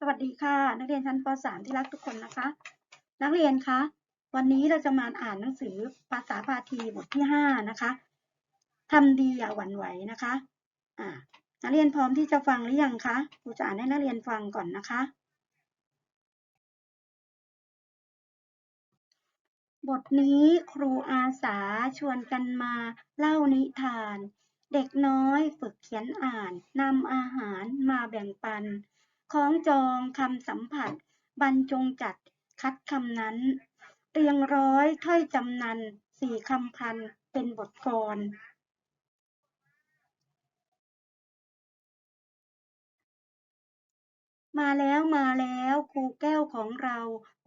สวัสดีค่ะ นักเรียนชั้นป .3 ที่รักทุกคนนะคะ นักเรียนคะวันนี้เราจะมาอ่านหนังสือภาษาพาทีบทที่ 5 นะคะทำดีอย่าหวั่นไหวนะคะอ่านักเรียนพร้อมที่จะฟังหรือยังคะครูจะอ่านให้นักเรียนฟังก่อนนะคะ บทนี้ครูอาสาชวนกันมาเล่านิทาน เด็กน้อยฝึกเขียนอ่านนำอาหารมาแบ่งปัน ของจองคำสัมผัส บรรจงจัดคัดคำนั้น เรียงร้อยถ้อยจำนันสี่คำพันเป็นบทกลมาแล้วมาแล้วครูแก้วของเรา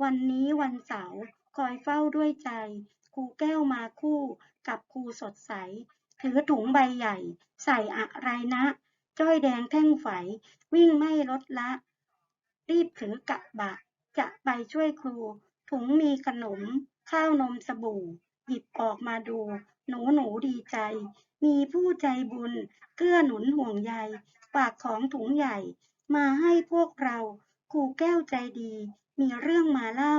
วันนี้วันเสาร์คอยเฝ้าด้วยใจครูแก้วมาคู่ กับครูสดใส ถือถุงใบใหญ่ ใส่อะไรนะ จ้อยแดงแท่งไฝวิ่งไม่ลดละ รีบถือกะบะ จะไปช่วยครู ถุงมีขนม ข้าวนมสบู่ หยิบออกมาดู หนูหนูดีใจ มีผู้ใจบุญ เกื้อหนุนห่วงใยฝากของถุงใหญ่ มาให้พวกเราครูแก้วใจดี มีเรื่องมาเล่า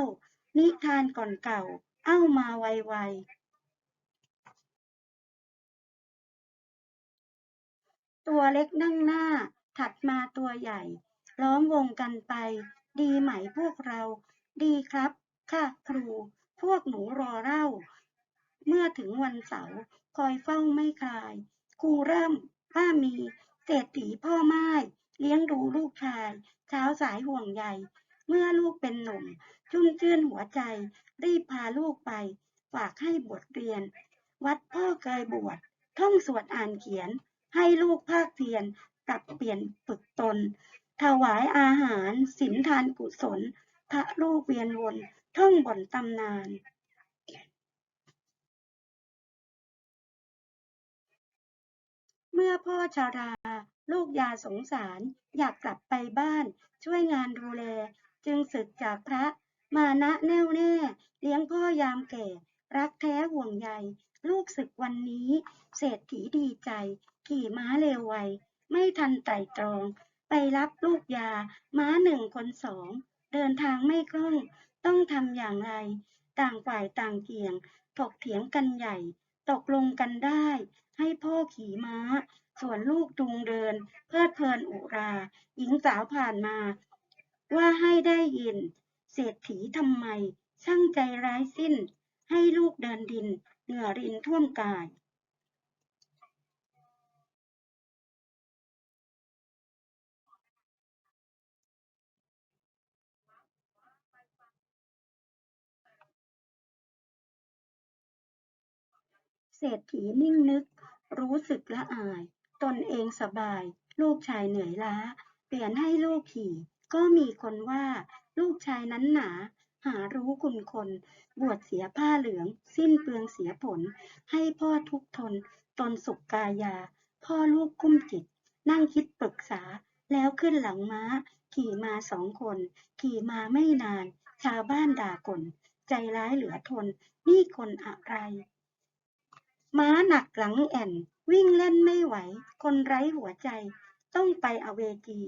นิทานก่อนเก่า เอ้ามาไวๆ ตัวเล็กนั่งหน้า ถัดมาตัวใหญ่ ล้อมวงกันไป ดีไหมพวกเรา ดีครับ ค่ะครู พวกหนูรอเล่า เมื่อถึงวันเสาร์คอยเฝ้าไม่คลาย ครูเริ่มว่ามีเศรษฐีพ่อไม้เลี้ยงดูลูกชายเช้าสายห่วงใยเมื่อลูกเป็นหนุ่ม ชุ่มชื่นหัวใจ รีบพาลูกไป ฝากให้บวชเรียน วัดพ่อเคยบวชท่องสวดอ่านเขียน ให้ลูกภาคเพียรปรับเปลี่ยนฝึกตน ถวายอาหารสินทานกุศล พระลูกเวียนวนท่องบ่นตำนาน เมื่อพ่อชารา ลูกยาสงสารอยากกลับไปบ้าน ช่วยงานดูแล จึงศึกจากพระมานะแน่วแน่ เลี้ยงพ่อยามแก่ รักแท้ห่วงใย ลูกศึกวันนี้ เศรษฐีดีใจ ขี่ม้าเร็วไว ไม่ทันไตร่ตรอง ไปรับลูกยา ม้าหนึ่งคนสอง เดินทางไม่คล่อง ต้องทำอย่างไร ต่างฝ่ายต่างเกี่ยง ถกเถียงกันใหญ่ ตกลงกันได้ ให้พ่อขี่ม้า ส่วนลูกจูงเดิน เพลิดเพลินอุรา หญิงสาวผ่านมา ว่าให้ได้ยิน เศรษฐีทำไม ช่างใจร้ายสิ้น ให้ลูกเดินดิน เหงื่อรินท่วมกาย เศรษฐีนิ่งนึก รู้สึกละอาย ตนเองสบาย ลูกชายเหนื่อยล้า เปลี่ยนให้ลูกขี่ ก็มีคนว่า ลูกชายนั้นหนา หารู้คุณคน บวชเสียผ้าเหลือง สิ้นเปลืองเสียผล ให้พ่อทุกทน ตนสุขกายา พ่อลูกกุ้มจิต นั่งคิดปรึกษา แล้วขึ้นหลังม้า ขี่มาสองคน ขี่มาไม่นาน ชาวบ้านด่ากล ใจร้ายเหลือทน นี่คนอะไร ม้าหนักหลังแอ่น วิ่งเล่นไม่ไหว คนไร้หัวใจ ต้องไปอเวจี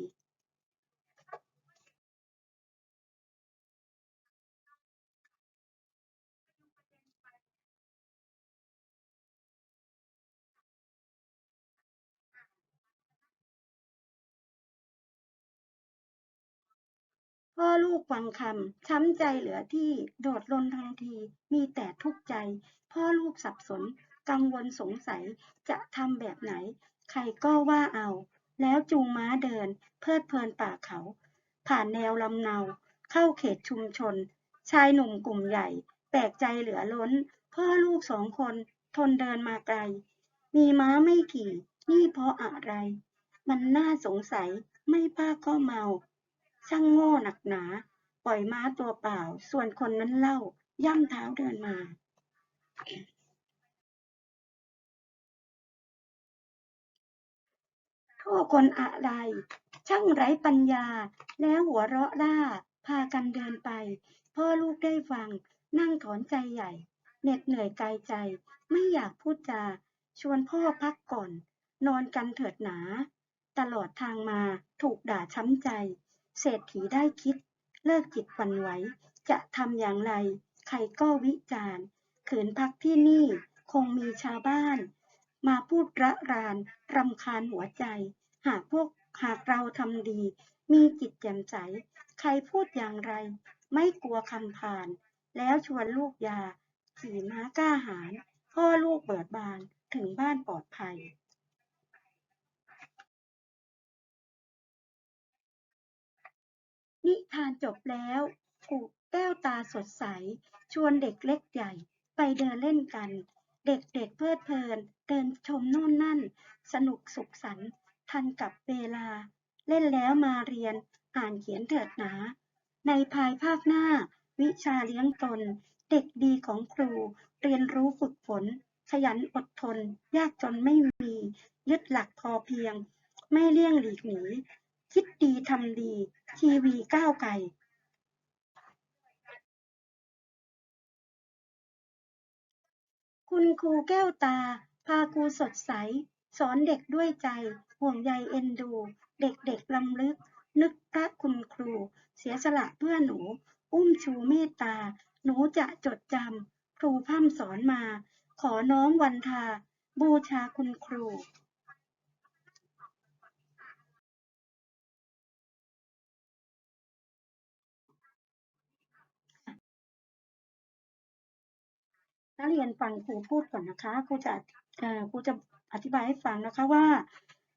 พ่อลูกฟังคำช้ำใจเหลือที่โดดลนทันที มีแต่ทุกข์ใจ พ่อลูกสับสน กังวลสงสัยจะทำแบบไหน ใครก็ว่าเอา แล้วจูงม้าเดิน เพลิดเพลินป่าเขา ผ่านแนวลำเนา เข้าเขตชุมชน ชายหนุ่มกลุ่มใหญ่ แปลกใจเหลือล้น พ่อลูกสองคนทนเดินมาไกล มีม้าไม่ขี่ นี่เพราะอะไร มันน่าสงสัยไม่ป้าก็เมา ช่างโง่หนักหนา ปล่อยม้าตัวเปล่า ส่วนคนนั้นเล่า ย่ำเท้าเดินมา โทษคนอะไร ช่างไร้ปัญญา แล้วหัวเราะร่า พากันเดินไป พ่อลูกได้ฟัง นั่งถอนใจใหญ่ เหน็ดเหนื่อยกายใจ ไม่อยากพูดจา ชวนพ่อพักก่อน นอนกันเถิดหนา ตลอดทางมาถูกด่าช้ำใจ เศรษฐีได้คิด เลิกจิตหวันไหว จะทำอย่างไร ใครก็วิจารณ์ ขืนพักที่นี่คงมีชาวบ้านมาพูดระรานรำคาญหัวใจ หากพวกหากเราทำดี มีจิตแจ่มใส ใครพูดอย่างไร ไม่กลัวคำผ่าน แล้วชวนลูกยา ขี่ม้ากล้าหาญพ่อลูกเบิดบานถึงบ้านปลอดภัยนิทานจบแล้วกูแก้วตาสดใส ชวนเด็กเล็กใหญ่ ไปเดินเล่นกัน เด็กๆเพลิดเพลิน เดินชมโน่นนั่น สนุกสุขสันต์ ทันกับเวลา เล่นแล้วมาเรียน อ่านเขียนเถิดหนา ในภายภาคหน้า วิชาเลี้ยงตน เด็กดีของครู เรียนรู้ฝึกฝน ขยันอดทน ยากจนไม่มี ยึดหลักพอเพียง ไม่เลี่ยงหลีกหนี คิดดีทำดี ทีวีก้าวไกลคุณครูแก้วตา พาครูสดใส สอนเด็กด้วยใจ ห่วงใยเอ็นดู เด็กๆลำลึก นึกพระคุณครู เสียสละเพื่อหนู อุ้มชูเมตตา หนูจะจดจำครูพร่ำสอนมา ขอน้อมวันทา บูชาคุณครูนักเรียนฟังครูพูดก่อนนะคะ ครูจะครูจะอธิบายให้ฟังนะคะว่า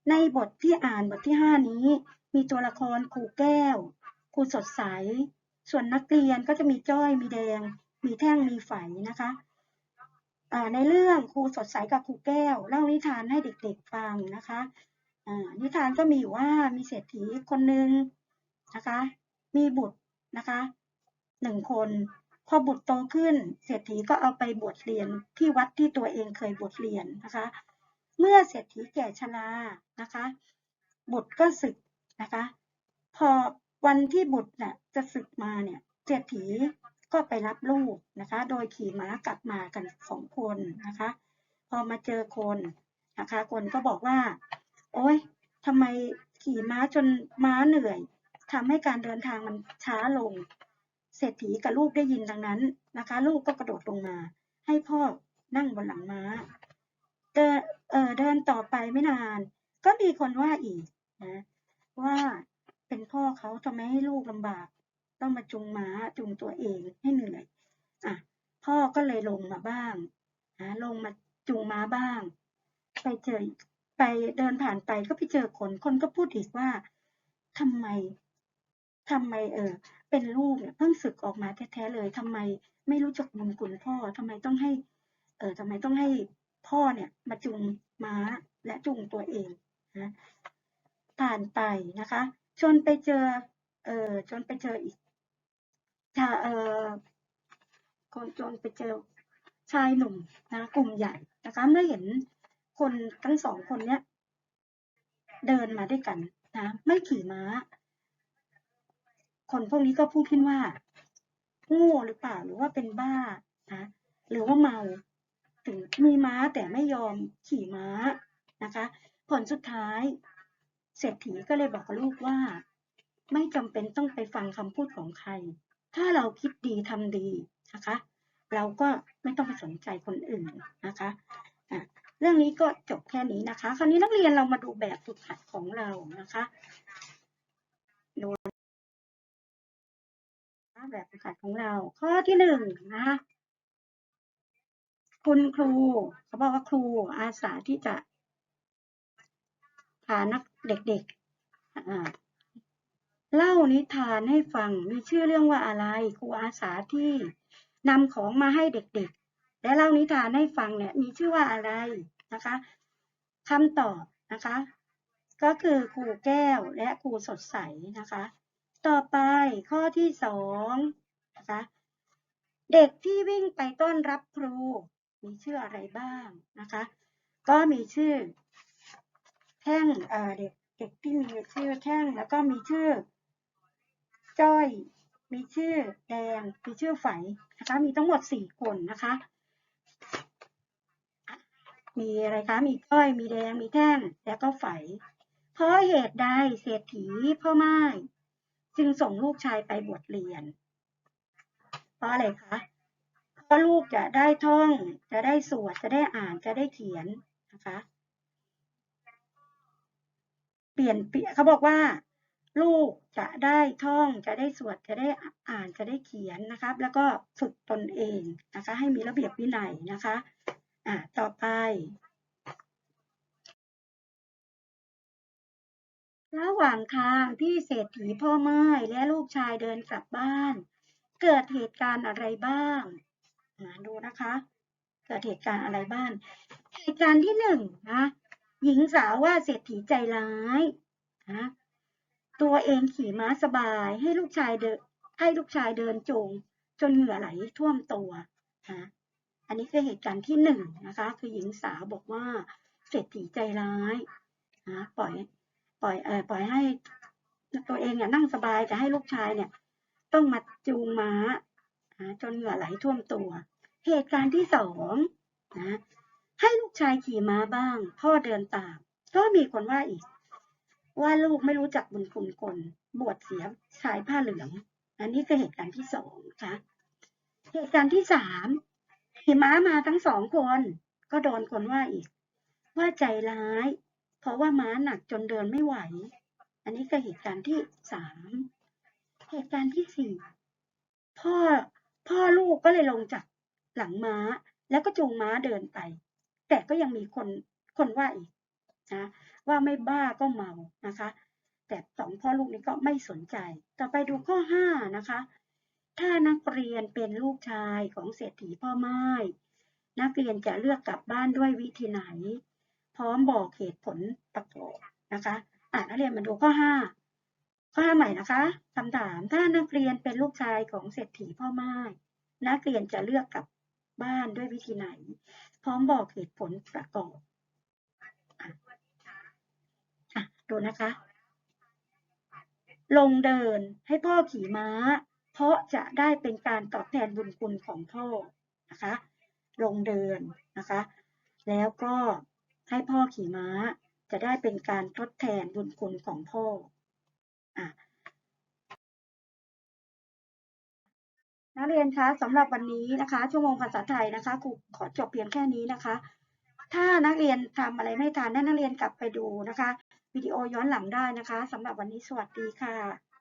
ในบทที่อ่านบทที่ห้านี้ มีตัวละครครูแก้ว ครูสดใส ส่วนนักเรียนก็จะมีจ้อยมีแดง มีแท่งมีไฝนะคะในเรื่องครูสดใสกับครูแก้ว เล่านิทานให้เด็กๆฟังนะคะนิทานก็มีอยู่ว่ามีเศรษฐีคนหนึ่งนะคะ มีบุตรนะคะหนึ่งคน พอบุตรโตขึ้น เศรษฐีก็เอาไปบวชเรียนที่วัดที่ตัวเองเคยบวชเรียนนะคะ เมื่อเศรษฐีแก่ชรานะคะ บุตรก็ศึกนะคะ พอวันที่บุตรน่ะจะศึกมาเนี่ยเศรษฐีก็ไปรับลูกนะคะ โดยขี่ม้ากลับมากันสองคนนะคะ พอมาเจอคนนะคะ คนก็บอกว่า โอ๊ยทำไมขี่ม้าจนม้าเหนื่อยทำให้การเดินทางมันช้าลง เศรษฐีกับลูกได้ยินดังนั้นนะคะ ลูกก็กระโดดลงมา ให้พ่อนั่งบนหลังม้า เดินเออเดินต่อไปไม่นาน ก็มีคนว่าอีกนะว่าเป็นพ่อเขาทำไมให้ลูกลำบาก ต้องมาจูงม้าจูงตัวเองให้เหนื่อยอะพ่อก็เลยลงมาบ้างนะลงมาจูงม้าบ้าง ไปเจอไปเดินผ่านไปก็ไปเจอคนคนก็พูดอีกว่าทำไมทำไมเออเป็นลูกเนี่ยเพิ่งศึกออกมาแท้ๆเลยทำไมไม่รู้จักบุญคุณพ่อทำไมต้องให้ เออทำไมต้องให้ พ่อเนี่ยมาจูงม้าและจูงตัวเองนะผ่านไปนะคะ จนไปเจอ เออจนไปเจออีกจะเออคนจนไปเจอชายหนุ่มนะกลุ่มใหญ่นะคะเมื่อเห็นคนทั้งสองคนเนี้ยเดินมาด้วยกันนะไม่ขี่ม้า คนพวกนี้ก็พูดขึ้นว่าโง่หรือเปล่าหรือว่าเป็นบ้านะหรือว่าเมา ถึงมีม้าแต่ไม่ยอมขี่ม้านะคะ ผลสุดท้ายเศรษฐีก็เลยบอกลูกว่า ไม่จำเป็นต้องไปฟังคำพูดของใคร ถ้าเราคิดดีทำดีนะคะ เราก็ไม่ต้องไปสนใจคนอื่นนะคะะเรื่องนี้ก็จบแค่นี้นะคะ คราวนี้นักเรียนเรามาดูแบบฝึกหัดของเรานะคะดูแบบฝึกหัดของเรา ข้อที่หนึ่งนะคะ คุณครูเขาบอกว่าครูอาสาที่จะพานักเด็กๆเล่านิทานให้ฟังมีชื่อเรื่องว่าอะไร ครูอาสาที่นำของมาให้เด็กๆ และเล่านิทานให้ฟังเนี่ยมีชื่อว่าอะไรนะคะคำตอบนะคะ ก็คือครูแก้วและครูสดใสนะคะ ต่อไปข้อที่สองนะคะเด็กที่วิ่งไปต้อนรับครู มีชื่ออะไรบ้างนะคะ ก็มีชื่อ แท่งเด็กเด็กที่มีชื่อแท่งแล้วก็มีชื่อ จ้อย มีชื่อแดงมีชื่อไฝนะคะ มีทั้งหมดสี่คนนะคะ มีอะไรคะ มีจ้อย มีแดง มีแท่ง แล้วก็ไฝเพราะเหตุใดเศรษฐีพ่อไม้จึงส่งลูกชายไปบวชเรียน เพราะอะไรคะ เพราลูกจะได้ท่อง จะได้สวด จะได้อ่าน จะได้เขียนนะคะ เปลี่ยนเปลี่ยนเขาบอกว่า ลูกจะได้ท่อง จะได้สวด จะได้อ่าน จะได้เขียนนะครับ แล้วก็ฝึกตนเองนะคะ ให้มีระเบียบวินัยนะคะ อ่า ต่อไประหว่างทางที่เศรษฐีพ่อไม้และลูกชายเดินกลับบ้าน เกิดเหตุการณ์อะไรบ้าง ดูนะคะเกิดเหตุการณ์อะไรบ้างเหตุการณ์ที่หนึ่งนะหญิงสาวว่าเศรษฐีใจร้ายนะตัวเองขี่ม้าสบายให้ลูกชายเดินให้ลูกชายเดินจูงจนเหงื่อไหลท่วมตัวนะอันนี้คือเหตุการณ์ที่หนึ่งนะคะ คือหญิงสาวบอกว่าเศรษฐีใจร้ายนะปล่อยปล่อยเออปล่อยให้ตัวเองเนี่ยนั่งสบายแต่ให้ลูกชายเนี่ย ต้องมาจูงม้านะจนเหงื่อไหลท่วมตัว เหตุการณ์ที่สองนะให้ลูกชายขี่ม้าบ้าง พ่อเดินตาม ก็มีคนว่าอีก ว่าลูกไม่รู้จักบุญคุณคนบวชเสียชายผ้าเหลือง อันนี้คือเหตุการณ์ที่สองนะคะเหตุการณ์ที่สามขี่ม้ามาทั้งสองคน ก็โดนคนว่าอีก ว่าใจร้าย เพราะว่าม้าหนักจนเดินไม่ไหว อันนี้คือเหตุการณ์ที่สามเหตุการณ์ที่สี่พ่อพ่อลูกก็เลยลงจาก หลังม้า แล้วก็จูงม้าเดินไป แต่ก็ยังมีคนคนว่าอีกนะว่าไม่บ้าก็เมานะคะ แต่สองพ่อลูกนี้ก็ไม่สนใจ ต่อไปดูข้อห้านะคะ ถ้านักเรียนเป็นลูกชายของเศรษฐีพ่อไม้นักเรียนจะเลือกกลับบ้านด้วยวิธีไหน พร้อมบอกเหตุผลประกอบนะคะอ่านักเรียนมาดูข้อห้าข้อห้าใหม่นะคะคำถามถ้านักเรียนเป็นลูกชายของเศรษฐีพ่อไม้นักเรียนจะเลือกกลับ บ้านด้วยวิธีไหน พร้อมบอกเหตุผลประกอบอะอะดูนะคะ ลงเดินให้พ่อขี่ม้า เพราะจะได้เป็นการตอบแทนบุญคุณของพ่อนะคะ ลงเดินนะคะ แล้วก็ให้พ่อขี่ม้าจะได้เป็นการทดแทนบุญคุณของพ่ออะ นักเรียนคะสำหรับวันนี้นะคะ ชั่วโมงภาษาไทยนะคะครูขอจบเพียงแค่นี้นะคะ ถ้านักเรียนทำอะไรไม่ทันให้นักเรียนกลับไปดูนะคะวิดีโอย้อนหลังได้นะคะสำหรับวันนี้สวัสดีค่ะ